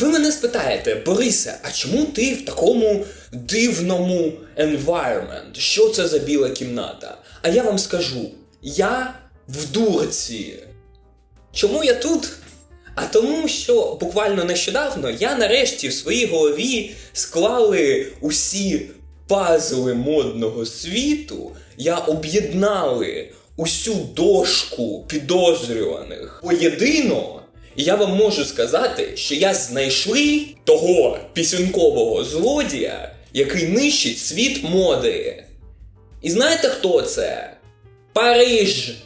Ви мене спитаєте, Борисе, а чому ти в такому дивному environment? Що це за біла кімната? А я вам скажу: я в дурці. Чому я тут? А тому, що буквально нещодавно я нарешті в своїй голові склали усі пазли модного світу, я об'єднали усю дошку підозрюваних поєдино. І я вам можу сказати, що я знайшли того пісюнкового злодія, який нищить світ моди. І знаєте хто це? Париж!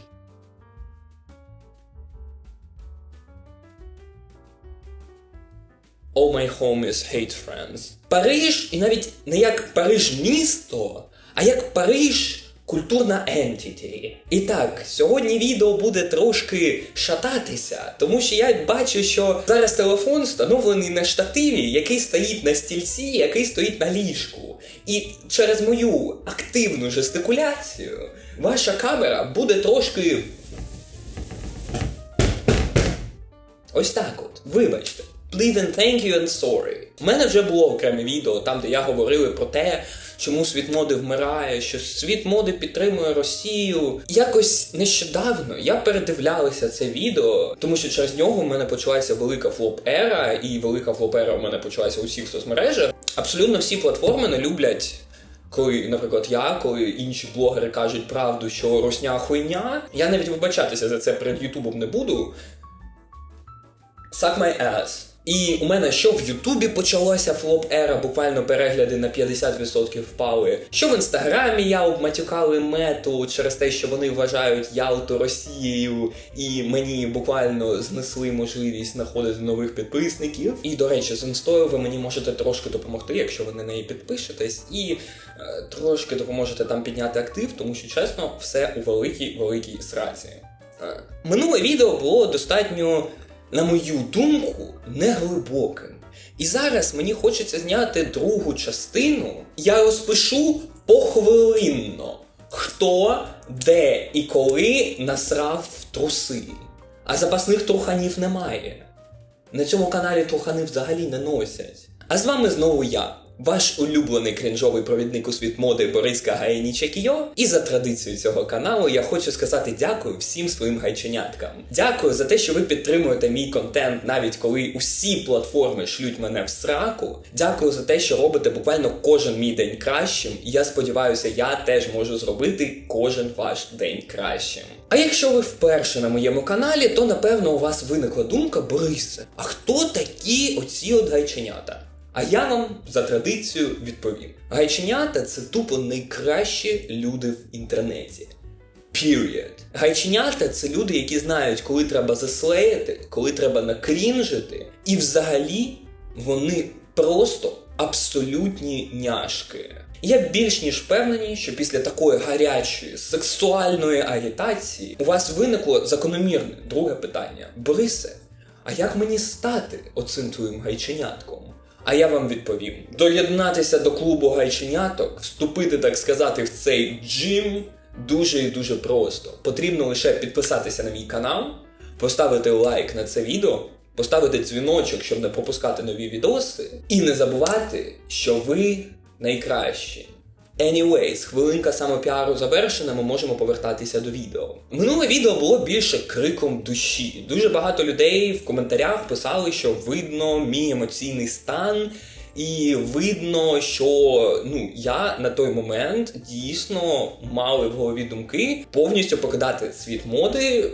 All my homies hate friends. Париж, і навіть не як Париж місто, а як Париж культурна entity. І так, сьогодні відео буде трошки шататися, тому що я бачу, що зараз телефон встановлений на штативі, який стоїть на стільці, який стоїть на ліжку. І через мою активну жестикуляцію ваша камера буде трошки. Ось так от, вибачте. Please and thank you and sorry. У мене вже було окреме відео, там, де я говорили про те, чому світ моди вмирає, що світ моди підтримує Росію. Якось нещодавно я передивлялася це відео, тому що через нього в мене почалася велика флоп-ера, і велика флоп-ера в мене почалася у всіх соцмережах. Абсолютно всі платформи не люблять. Коли, наприклад, я, коли інші блогери кажуть правду, що росня хуйня, я навіть вибачатися за це перед Ютубом не буду. Suck my ass. І у мене що в Ютубі почалося флоп-ера, буквально перегляди на 50% впали. Що в інстаграмі я обматюкали мету через те, що вони вважають Ялту Росією, і мені буквально знесли можливість знаходити нових підписників. І до речі, з інстою ви мені можете трошки допомогти, якщо ви на неї підпишетесь, і е, трошки допоможете там підняти актив, тому що чесно, все у великій великій сраці. Е, Минуле відео було достатньо на мою думку, не глибоким. І зараз мені хочеться зняти другу частину. Я розпишу похвилинно, хто, де і коли насрав в труси. А запасних труханів немає. На цьому каналі трухани взагалі не носять. А з вами знову я, ваш улюблений крінжовий провідник у світ моди Бориска Гаєнічекіо. І за традицією цього каналу я хочу сказати дякую всім своїм гайченяткам. Дякую за те, що ви підтримуєте мій контент, навіть коли усі платформи шлють мене в сраку. Дякую за те, що робите буквально кожен мій день кращим. І я сподіваюся, я теж можу зробити кожен ваш день кращим. А якщо ви вперше на моєму каналі, то напевно у вас виникла думка, Борисе, а хто такі оці от гайченята? А я вам за традицією відповім: гайченята це тупо найкращі люди в інтернеті. Period. Гайченята це люди, які знають, коли треба заслеяти, коли треба накрінжити, і взагалі вони просто абсолютні няшки. Я більш ніж впевнений, що після такої гарячої сексуальної агітації у вас виникло закономірне друге питання: Борисе, а як мені стати оцим твоїм гайченятком? А я вам відповім: доєднатися до клубу гайченяток, вступити, так сказати, в цей джим дуже і дуже просто. Потрібно лише підписатися на мій канал, поставити лайк на це відео, поставити дзвіночок, щоб не пропускати нові відоси, і не забувати, що ви найкращі. Anyways, хвилинка самопіару завершена, ми можемо повертатися до відео. Минуле відео було більше криком душі. Дуже багато людей в коментарях писали, що видно мій емоційний стан, і видно, що ну я на той момент дійсно мали в голові думки повністю покидати світ моди.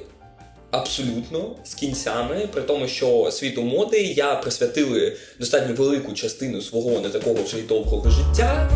Абсолютно з кінцями, при тому, що світу моди я присвятили достатньо велику частину свого не такого вже й довгого життя.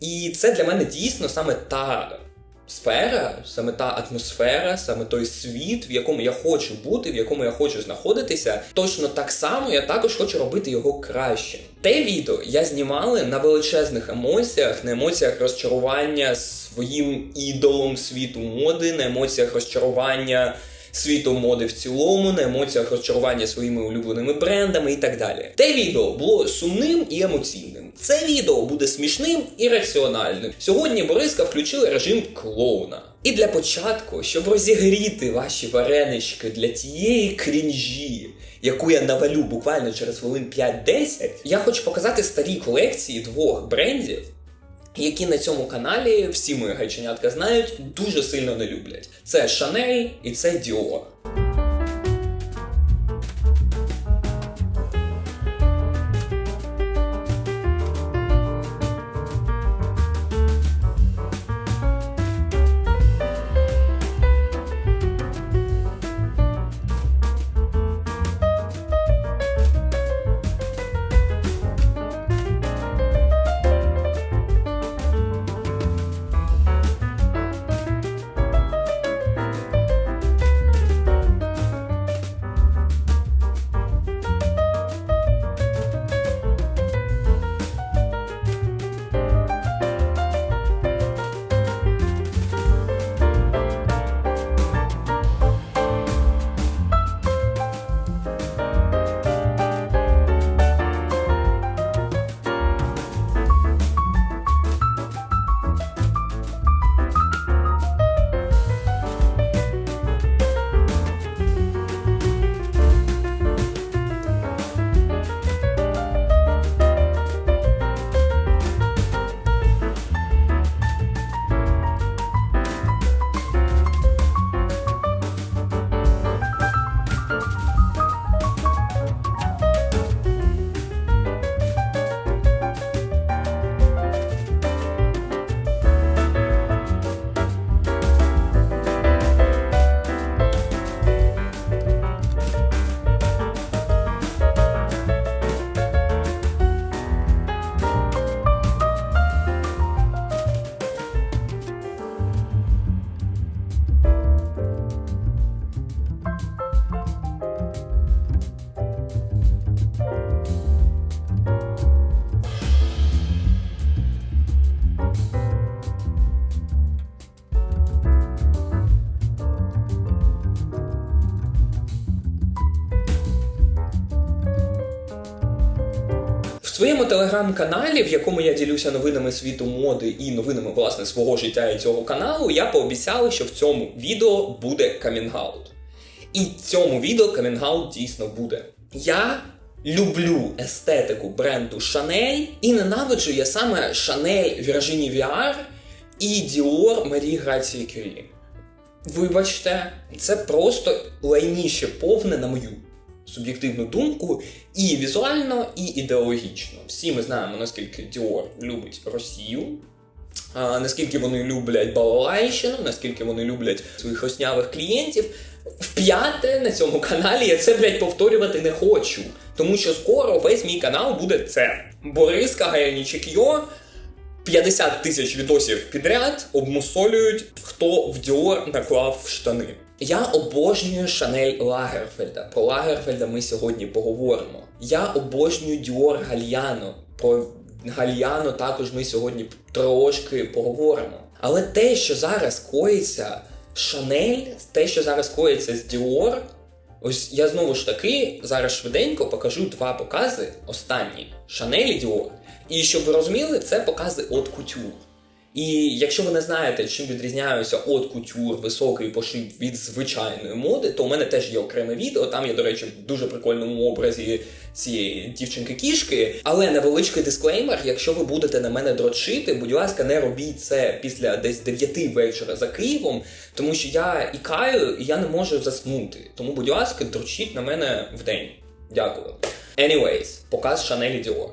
І це для мене дійсно саме та сфера, саме та атмосфера, саме той світ, в якому я хочу бути, в якому я хочу знаходитися. Точно так само я також хочу робити його кращим. Те відео я знімали на величезних емоціях, на емоціях розчарування своїм ідолом світу моди, на емоціях розчарування світом моди в цілому, на емоціях розчарування своїми улюбленими брендами і так далі. Те відео було сумним і емоційним. Це відео буде смішним і раціональним. Сьогодні Бориска включили режим клоуна. І для початку, щоб розігріти ваші варенички для тієї крінжі, яку я навалю буквально через хвилин 5-10, я хочу показати старі колекції двох брендів, які на цьому каналі всі мої гайченятка знають, дуже сильно не люблять. Це Шанель і це Dior. Телеграм-каналі, в якому я ділюся новинами світу моди і новинами власне свого життя і цього каналу, я пообіцяв, що в цьому відео буде камінгаут. І в цьому відео камінгаут дійсно буде. Я люблю естетику бренду Chanel і ненавиджу я саме Chanel Virginie Viard і Dior Marie Грації Curie. Вибачте, це просто лайніше повне на мою суб'єктивну думку, і візуально, і ідеологічно. Всі ми знаємо, наскільки Dior любить Росію, наскільки вони люблять балалайщину, наскільки вони люблять своїх роснявих клієнтів. Вп'яте на цьому каналі я це, блядь, повторювати не хочу. Тому що скоро весь мій канал буде це. Борис Кагаянічик Йо 50 тисяч відосів підряд обмусолюють, хто в Dior наклав штани. Я обожнюю Шанель Лагерфельда. Про Лагерфельда ми сьогодні поговоримо. Я обожнюю Dior Гальяно. Про Гальяно також ми сьогодні трошки поговоримо. Але те, що зараз коїться Шанель, те, що зараз коїться з Dior, ось я знову ж таки зараз швиденько покажу два покази останні Шанель і Dior. І щоб ви розуміли, це покази от кутюр. І якщо ви не знаєте, чим відрізняються от кутюр, високий пошив від звичайної моди, то у мене теж є окреме відео. Там я, до речі, в дуже прикольному образі цієї дівчинки-кішки. Але невеличкий дисклеймер: якщо ви будете на мене дрочити, будь ласка, не робіть це після десь 9 вечора за Києвом, тому що я ікаю і я не можу заснути. Тому, будь ласка, дрочіть на мене вдень. Дякую. Anyways, показ Шанелі Діор.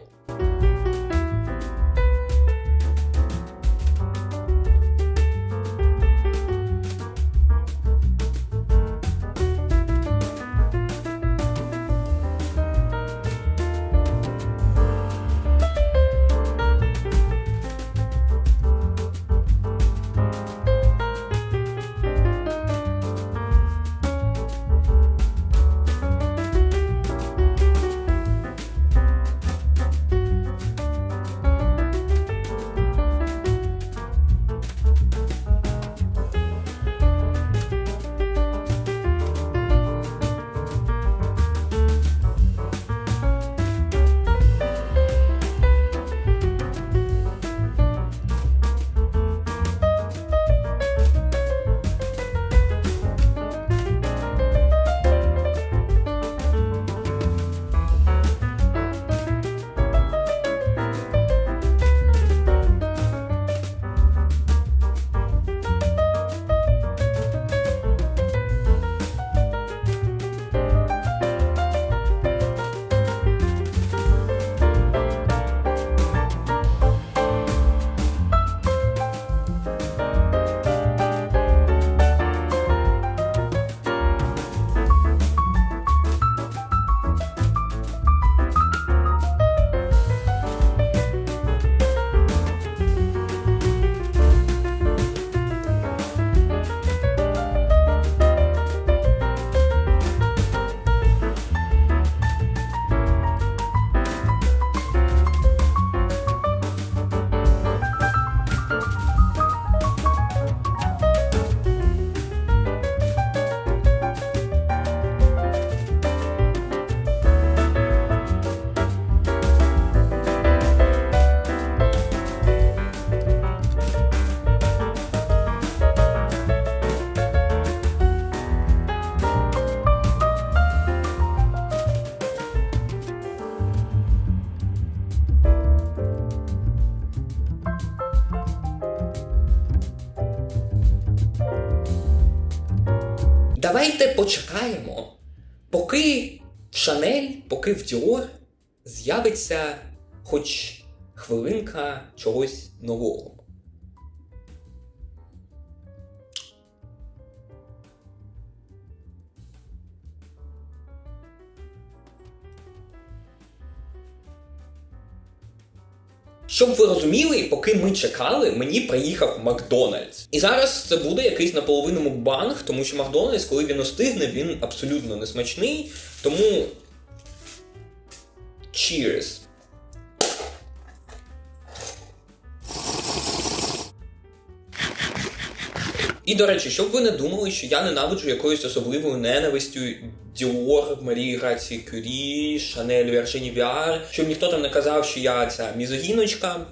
В поки в Діор з'явиться хоч хвилинка чогось нового. Щоб ви розуміли, поки ми чекали, мені приїхав Макдональдс. І зараз це буде якийсь наполовину мукбанг, тому що Макдональдс, коли він остигне, він абсолютно не смачний. Тому. Cheers! І до речі, щоб ви не думали, що я ненавиджу якоюсь особливою ненавистю Dior, Марії Грації Кюрі, Шанель Вірджині Віар, щоб ніхто там не казав, що я ця мізогіночка.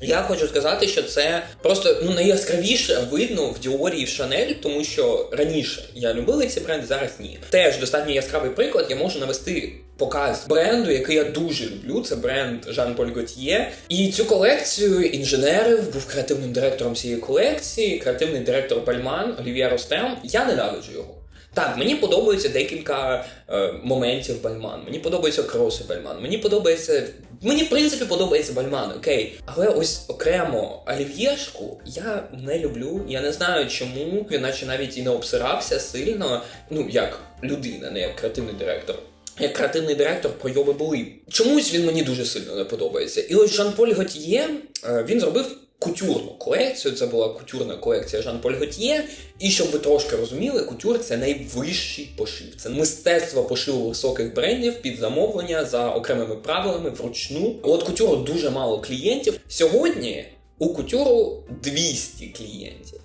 Я хочу сказати, що це просто ну найяскравіше видно в Діорі і в Шанель, тому що раніше я любила ці бренди, зараз ні. Теж достатньо яскравий приклад. Я можу навести показ бренду, який я дуже люблю. Це бренд Жан Поль Готьє. І цю колекцію інженерів був креативним директором цієї колекції, креативний директор Бальман Олів'є Ростем. Я ненавиджу його. Так, мені подобається декілька е, моментів Бальман. Мені подобаються кроси Бальман. Мені подобається. Мені, в принципі, подобається Бальман, окей. Але ось окремо олів'єшку я не люблю. Я не знаю, чому він наче навіть і не обсирався сильно. Ну, як людина, не як креативний директор. Як креативний директор пройоби були. Чомусь він мені дуже сильно не подобається. І ось Жан-Поль Готьє, е, він зробив кутюрну колекцію. Це була кутюрна колекція Жан-Поль Готьє. І щоб ви трошки розуміли, кутюр це найвищий пошив. Це мистецтво пошиву високих брендів під замовлення за окремими правилами вручну. От кутюру дуже мало клієнтів. Сьогодні у кутюру 200 клієнтів.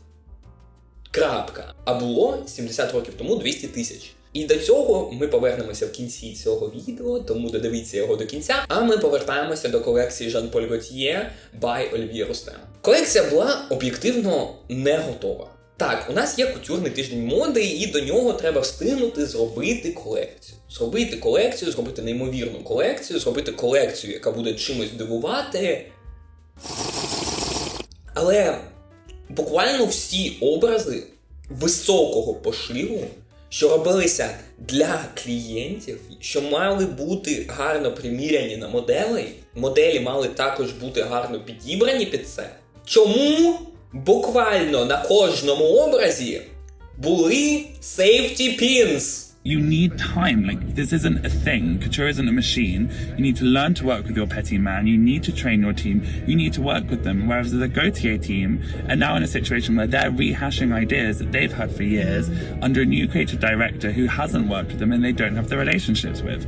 Крапка. А було 70 років тому 200 тисяч. І до цього ми повернемося в кінці цього відео, тому додивіться його до кінця. А ми повертаємося до колекції Paul Gaultier by Olivier Roustem. Колекція була об'єктивно не готова. Так, у нас є кутюрний тиждень моди, і до нього треба встигнути зробити колекцію. Зробити колекцію, зробити неймовірну колекцію, зробити колекцію, яка буде чимось дивувати. Але буквально всі образи високого пошиву що робилися для клієнтів, що мали бути гарно приміряні на моделей, моделі мали також бути гарно підібрані під це. Чому буквально на кожному образі були safety pins? You need time. Like this isn't a thing. Couture isn't a machine. You need to learn to work with your petty man. You need to train your team. You need to work with them. Whereas the Gautier team are now in a situation where they're rehashing ideas that they've had for years under a new creative director who hasn't worked with them and they don't have the relationships with.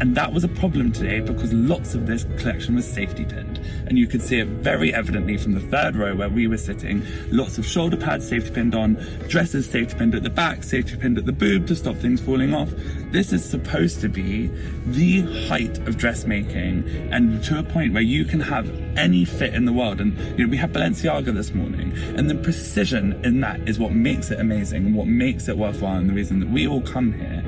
And that was a problem today because lots of this collection was safety pinned. And you could see it very evidently from the third row where we were sitting. Lots of shoulder pads safety pinned on, dresses safety pinned at the back, safety pinned at the boob to stop things falling off. This is supposed to be the height of dressmaking and to a point where you can have any fit in the world. And you know, we had Balenciaga this morning, and the precision in that is what makes it amazing and what makes it worthwhile and the reason that we all come here.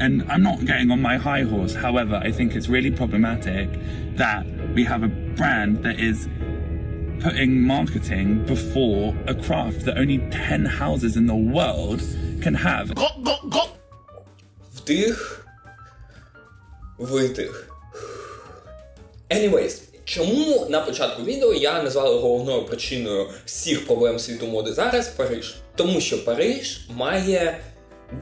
And I'm not getting on my high horse. However, I think it's really problematic that we have a brand that is putting marketing before a craft that only 10 houses in the world can have. Вдих. Видих. Anyways, чому на початку відео я назвав головною причиною всіх проблем світу моди зараз Париж? Тому що Париж має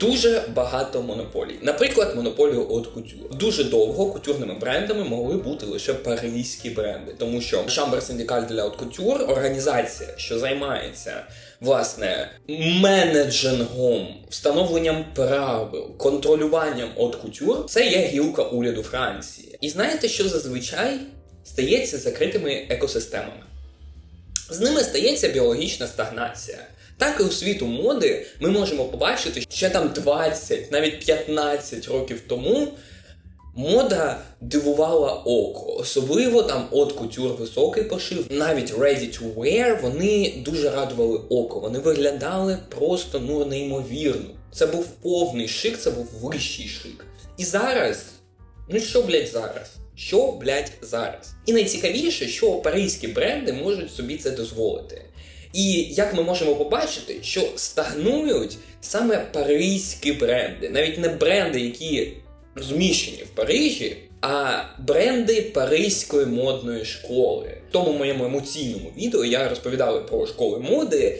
дуже багато монополій. Наприклад, монополію от кутюр. Дуже довго кутюрними брендами могли бути лише паризькі бренди, тому що Syndicale de la Haute Couture – організація, що займається власне менеджингом, встановленням правил, контролюванням от кутюр, це є гілка уряду Франції. І знаєте, що зазвичай стається закритими екосистемами? З ними стається біологічна стагнація. Так і у світу моди ми можемо побачити, що там 20, навіть 15 років тому мода дивувала око. Особливо там от кутюр високий пошив, навіть ready to wear, вони дуже радували око. Вони виглядали просто ну неймовірно. Це був повний шик, це був вищий шик. І зараз, ну що, блядь, зараз? Що, блядь, зараз? І найцікавіше, що паризькі бренди можуть собі це дозволити. І як ми можемо побачити, що стагнують саме паризькі бренди, навіть не бренди, які розміщені в Парижі, а бренди паризької модної школи. В тому моєму емоційному відео я розповідав про школи моди.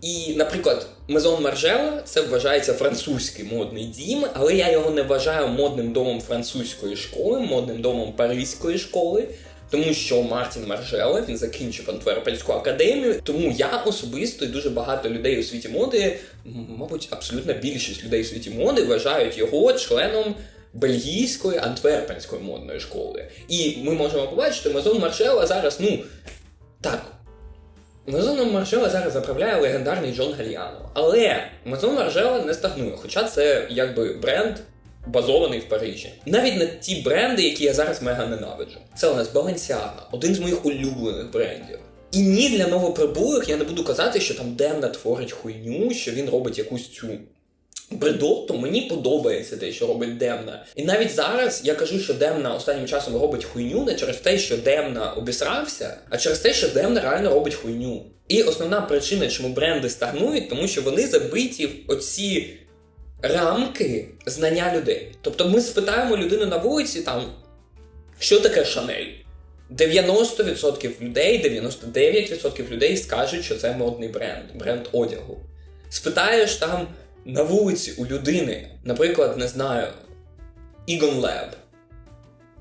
І, наприклад, Мезон Маржела це вважається французький модний дім, але я його не вважаю модним домом французької школи, модним домом паризької школи. Тому що Мартін Маржела він закінчив Антверпенську академію. Тому я особисто і дуже багато людей у світі моди, мабуть, абсолютна більшість людей у світі моди вважають його членом бельгійської антверпенської модної школи. І ми можемо побачити, Мезон Маржела зараз, ну так. Мезоном Маржела зараз заправляє легендарний Джон Гальяно. Але Мезон Маржела не стагнує, хоча це якби бренд базований в Парижі. Навіть не ті бренди, які я зараз мега ненавиджу. Це у нас Balenciaga, один з моїх улюблених брендів. І ні для новоприбулих я не буду казати, що там Демна творить хуйню, що він робить якусь цю бредоту. Мені подобається те, що робить Демна. І навіть зараз я кажу, що Демна останнім часом робить хуйню не через те, що Демна обісрався, а через те, що Демна реально робить хуйню. І основна причина, чому бренди стагнують, тому що вони забиті в оці рамки знання людей. Тобто ми спитаємо людину на вулиці, там, що таке Шанель. 90% людей, 99% людей скажуть, що це модний бренд, бренд одягу. Спитаєш там на вулиці у людини, наприклад, не знаю, Egon Lab,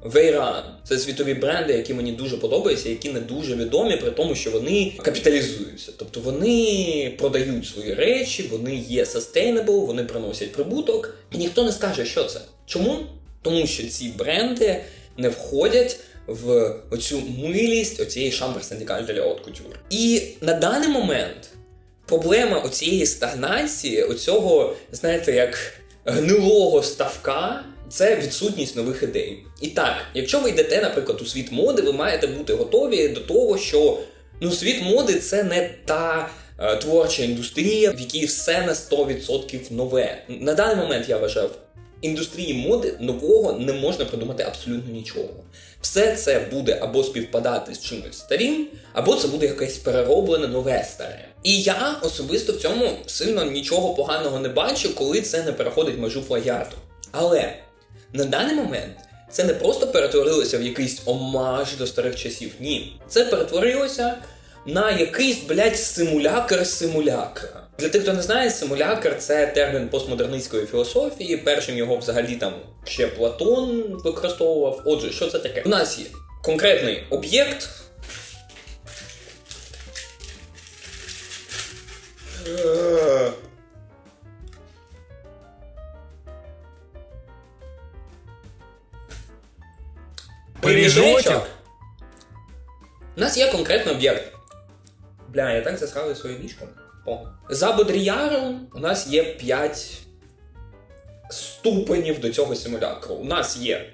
Veyran. Це світові бренди, які мені дуже подобаються, які не дуже відомі, при тому, що вони капіталізуються. Тобто вони продають свої речі, вони є sustainable, вони приносять прибуток. І ніхто не скаже, що це. Чому? Тому що ці бренди не входять в оцю милість оцієї шамбр синдикаль haute couture. І на даний момент проблема оцієї стагнації, оцього, знаєте, як гнилого ставка. Це відсутність нових ідей. І так, якщо ви йдете, наприклад, у світ моди, ви маєте бути готові до того, що ну, світ моди це не та е, творча індустрія, в якій все на 100% нове. На даний момент я вважаю, в індустрії моди нового не можна придумати абсолютно нічого. Все це буде або співпадати з чимось старим, або це буде якесь перероблене нове старе. І я особисто в цьому сильно нічого поганого не бачу, коли це не переходить межу плагіату. Але на даний момент це не просто перетворилося в якийсь омаж до старих часів. Ні. Це перетворилося на якийсь, блядь, симулякр симулякра. Для тих, хто не знає, симулякр це термін постмодернистської філософії. Першим його взагалі там ще Платон використовував. Отже, що це таке? У нас є конкретний об'єкт. Пиріжочок. У нас є конкретний об'єкт. Бля, я так засхав своє ліжко. О. За Бодріяром у нас є 5 ступенів до цього симулякру. У нас є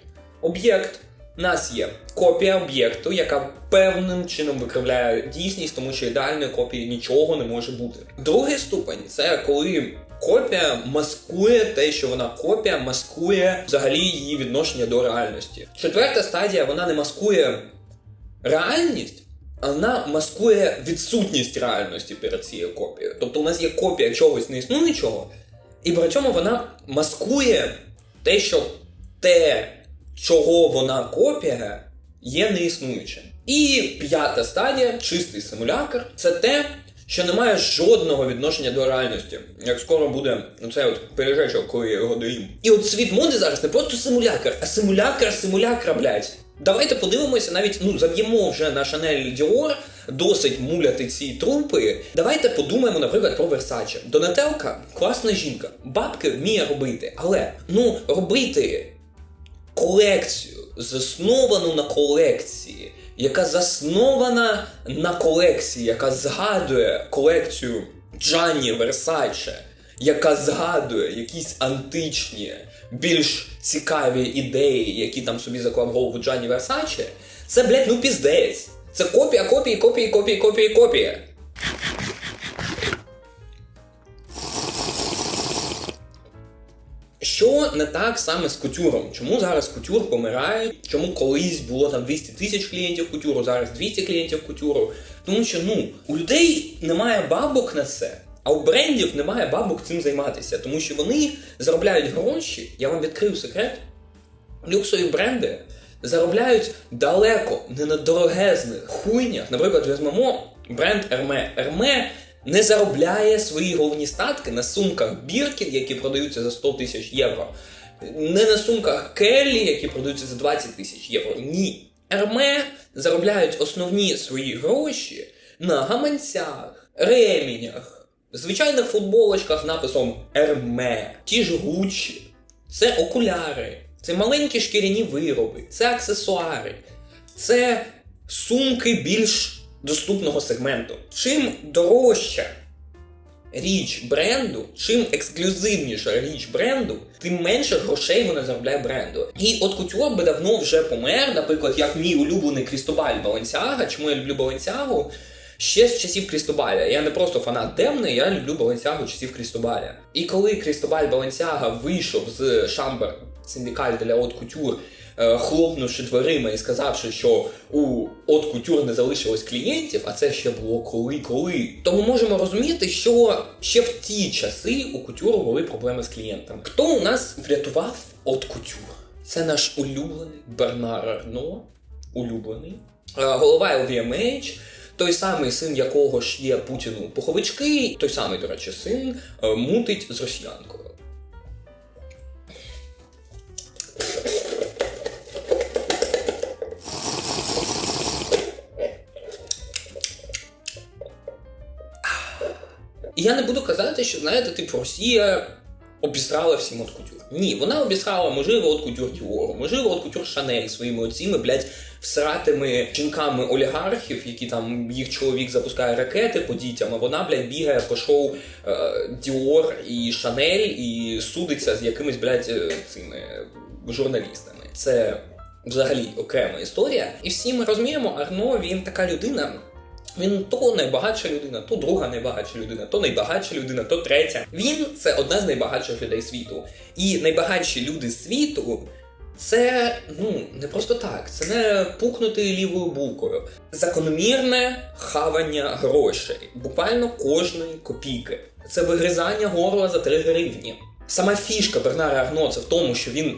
об'єкт, у нас є копія об'єкту, яка певним чином викривляє дійсність, тому що ідеальної копії нічого не може бути. Другий ступень це коли копія маскує те, що вона копія, маскує взагалі її відношення до реальності. Четверта стадія вона не маскує реальність, а вона маскує відсутність реальності перед цією копією. Тобто у нас є копія чогось неіснуючого, і при цьому вона маскує те, що те, чого вона копія, є неіснуючим. І п'ята стадія, чистий симулякр, це те, що не має жодного відношення до реальності. Як скоро буде оцей от пиріжечок, коли я його доїм. І от світ моди зараз не просто симулякр, а симулякр симулякра, блядь. Давайте подивимося, навіть ну заб'ємо вже на Шанель Діор, досить муляти ці трупи. Давайте подумаємо, наприклад, про Версаче. Донателка класна жінка, бабки вміє робити, але ну робити колекцію, засновану на колекції, яка заснована на колекції, яка згадує колекцію Джанні Версаче, яка згадує якісь античні, більш цікаві ідеї, які там собі заклав голову Джанні Версаче, це, блядь, ну піздець. Це копія, копії, копії, копії, копії, копія. Що не так саме з кутюром? Чому зараз кутюр помирає? Чому колись було там 200 тисяч клієнтів кутюру, зараз 200 клієнтів кутюру? Тому що ну у людей немає бабок на це. А у брендів немає бабок цим займатися, тому що вони заробляють гроші. Я вам відкрию секрет. Люксові бренди заробляють далеко не на дорогезних хуйнях. Наприклад, візьмемо бренд Hermé. Hermé не заробляє свої головні статки на сумках Біркін, які продаються за 100 тисяч євро, не на сумках Келлі, які продаються за 20 тисяч євро. Ні. Hermé заробляють основні свої гроші на гаманцях, ремінях, звичайних футболочках з написом Hermé, ті ж Gucci. Це окуляри, це маленькі шкіряні вироби, це аксесуари, це сумки більш доступного сегменту. Чим дорожча річ бренду, чим ексклюзивніша річ бренду, тим менше грошей вона заробляє бренду. І от Кутюр би давно вже помер, наприклад, як мій улюблений Крістобаль Баленсіага. Чому я люблю Баленсіагу? Ще з часів Крістобаля. Я не просто фанат темний, я люблю Баленсіагу часів Крістобаля. І коли Крістобаль Баленсіага вийшов з Шамбер Синдикаль для От Кутюр, хлопнувши дверима і сказавши, що у От Кутюр не залишилось клієнтів, а це ще було коли-коли. То ми можемо розуміти, що ще в ті часи у Кутюру були проблеми з клієнтами. Хто у нас врятував От Кутюр? Це наш улюблений Бернар Арно, улюблений, е, голова LVMH, той самий син якого ж є Путіну пуховички, той самий, до речі, син е, мутить з росіянкою. І я не буду казати, що знаєте, типу Росія обісрала всім от кутюр. Ні, вона обісрала, можливо, от кутюр Діору, можливо, от кутюр Шанель своїми оціми, блядь, всратими жінками олігархів, які там їх чоловік запускає ракети по дітям, а вона, блядь, бігає по шоу е, Діор і Шанель і судиться з якимись, блядь, е, цими журналістами. Це взагалі окрема історія. І всі ми розуміємо, Арно він така людина. Він то найбагатша людина, то друга найбагатша людина, то найбагатша людина, то третя. Він це одна з найбагатших людей світу. І найбагатші люди світу це ну не просто так, це не пукнути лівою булкою. Закономірне хавання грошей, буквально кожної копійки. Це вигризання горла за 3 гривні. Сама фішка Бернара Арно це в тому, що він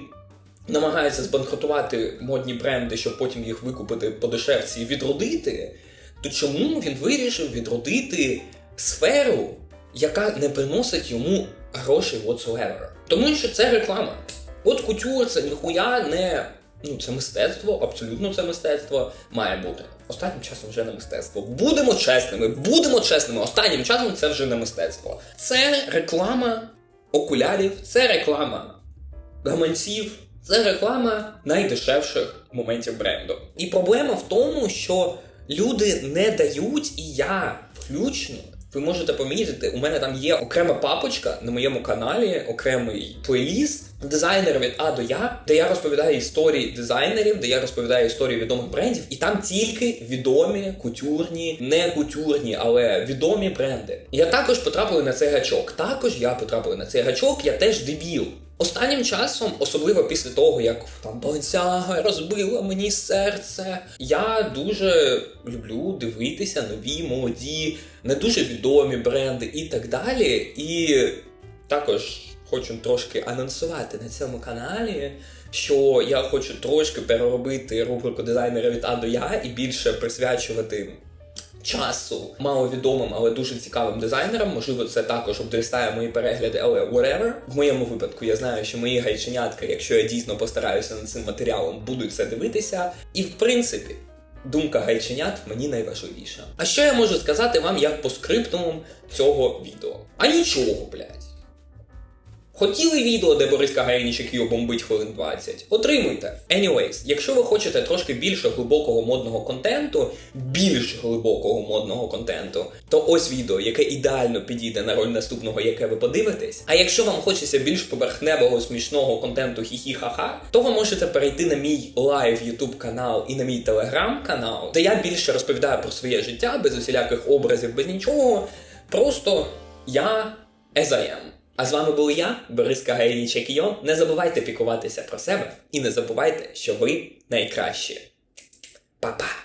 намагається збанкрутувати модні бренди, щоб потім їх викупити по дешевці і відродити то чому він вирішив відродити сферу, яка не приносить йому грошей whatsoever? Тому що це реклама. От кутюр це ніхуя не. Ну, це мистецтво, абсолютно це мистецтво має бути. Останнім часом вже не мистецтво. Будемо чесними, будемо чесними. Останнім часом це вже не мистецтво. Це реклама окулярів, це реклама гаманців, це реклама найдешевших моментів бренду. І проблема в тому, що люди не дають, і я включно. Ви можете помітити, у мене там є окрема папочка на моєму каналі, окремий плейліст дизайнер від А до Я, де я розповідаю історії дизайнерів, де я розповідаю історії відомих брендів, і там тільки відомі кутюрні, не кутюрні, але відомі бренди. Я також потрапив на цей гачок. Також я потрапив на цей гачок, я теж дебіл. Останнім часом, особливо після того, як там Balenciaga розбила мені серце, я дуже люблю дивитися нові, молоді, не дуже відомі бренди і так далі. І також хочу трошки анонсувати на цьому каналі, що я хочу трошки переробити рубрику дизайнера від А до Я і більше присвячувати часу маловідомим, але дуже цікавим дизайнером. Можливо, це також обдрістає мої перегляди, але whatever. В моєму випадку я знаю, що мої гайченятка, якщо я дійсно постараюся над цим матеріалом, будуть це дивитися. І в принципі. Думка гайченят мені найважливіша. А що я можу сказати вам як по скриптумам цього відео? А нічого, блядь. Хотіли відео, де Борис Кагарінчик його бомбить хвилин 20? Отримуйте. Anyways, якщо ви хочете трошки більше глибокого модного контенту, більш глибокого модного контенту, то ось відео, яке ідеально підійде на роль наступного, яке ви подивитесь. А якщо вам хочеться більш поверхневого смішного контенту хі-хі-ха-ха, то ви можете перейти на мій лайв YouTube канал і на мій телеграм канал, де я більше розповідаю про своє життя без усіляких образів, без нічого. Просто я am. А з вами був я, Борис Кагаїні Чекійон. Не забувайте пікуватися про себе і не забувайте, що ви найкращі. Па-па!